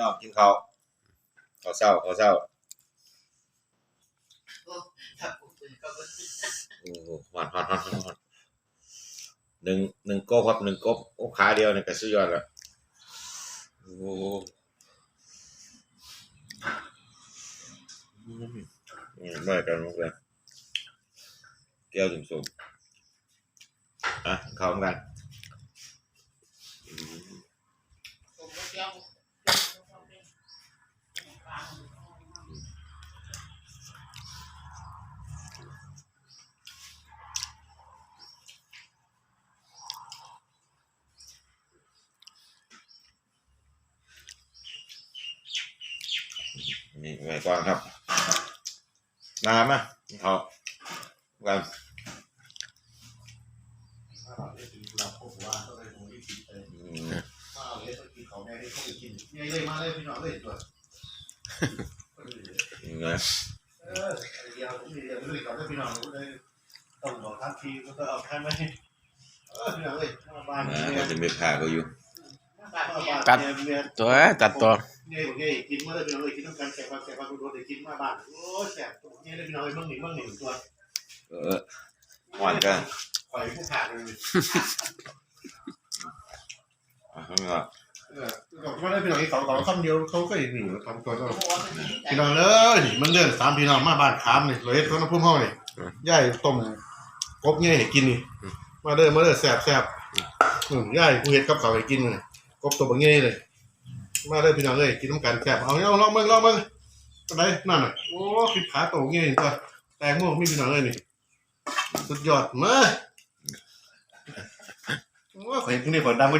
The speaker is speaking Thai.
น้องกินข้าวข้าวเช้าข้าวเช้าถ้าโอ้โหหวานหวานหวานหวานหนึ่งหนึ่งกบครับหนึ่งกบโอ้ขาเดียวเนี่ยก็สุดยอดแล้วโอ้ไม่กันมากเลยแก้วสุ่มๆอะเข้ากันผมก็เจ้า นี่ไว้ก่อนครับน้ำอะเขากัน เราพบว่าก็เลยคงไม่คิดเลย อืม มาเลยต้องกินของแม่ให้เขาไปกินเนี่ยเลยมาเลยพี่น้องเลยตัว นี่นะ เออเดียวผมเดียวไม่รู้กับพี่น้องเลยต้องบอกทันทีก็ต้องเอาแค่ไม่เออพี่น้องเลยมาบ้านนะเนี่ยก็จะมีผ้าก็อยู่มาบ้านเนี่ยตัวตัดตัว เนี่ยบอกเนี่ยกินมาเลยพี่น้องเลยกินต้องการแสบความแสบความรู้เลยกินมาบ้านโอ้แสบตัวเนี่ยเลยพี่น้องเลยมั่งหนึ่งมั่งหนึ่งตัวเออหวานกันปล่อยผู้ขาดเลยอะข้างนอกเออบอกว่าได้พี่น้องอีกสองสองคำเดียวเขาก็อีกหนึ่งทำตัวก็หัวมันนี่แต่พี่น้องเลยนี่มันเดินสามพี่น้องมาบ้านขามนี่เลยเขาน้ำพุ่มห้องนี่ย่ายต้มกบเงี้ยให้กินนี่มาเด้อมาเด้อแซ่บแซ่บอืมย่ายกูเห็ดกับเขาวให้กินเลยกบตัวบางเงี้ยเลย มาเด้พี่น้องเลยกินน้ำกันแซ่บเอาเอาลองมึงลองมึงอะไรนั่นน่ะโอ้คิดขาโตเงี้ยนี่ตัวแตงโมมีพี่น้องเลยนี่สุดยอดมาโอ้ข่อยพวกนี้ข่อยดังไป